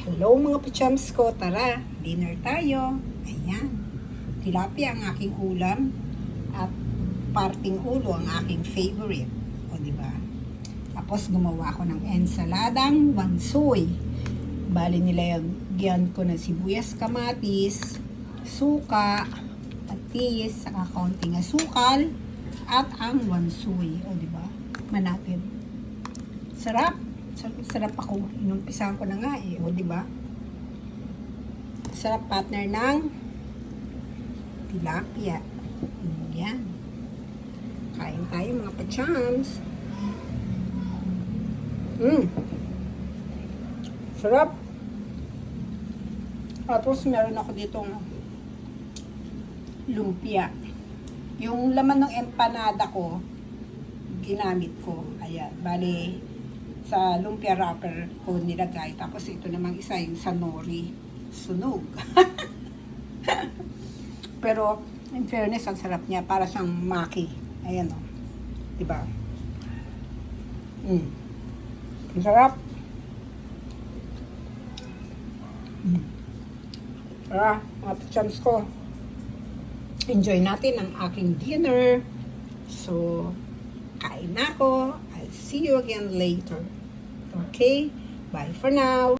Hello mga pachams ko, tara, dinner tayo. Ayan. Tilapia ang aking ulam at parting ulo ang aking favorite. O, ba? Tapos gumawa ako ng ensaladang wansoy. Bali nilagyan ko ng sibuyas kamatis, suka, patis, saka kaunting asukal, at ang wansoy. O, ba? Manapin. Sarap. Sarap, ako. Inumpisahan ko na nga eh. O, di ba? Sarap partner ng tilapia. Yan. Kain tayo mga pachams. Mm. Sarap. Tapos meron ako ditong lumpia. Yung laman ng empanada ko, ginamit ko. Ayan. Bali, sa lumpia wrapper ko nilagay. Tapos ito namang isa yung sa nori. Sunog. Pero, in fairness, ang sarap niya. Para siyang maki. Ayan o. Diba? Mm. Ang sarap. Mm. Tara, mga chance ko. Enjoy natin ang aking dinner. So, kain na ako. I'll see you again later. Okay? Bye for now.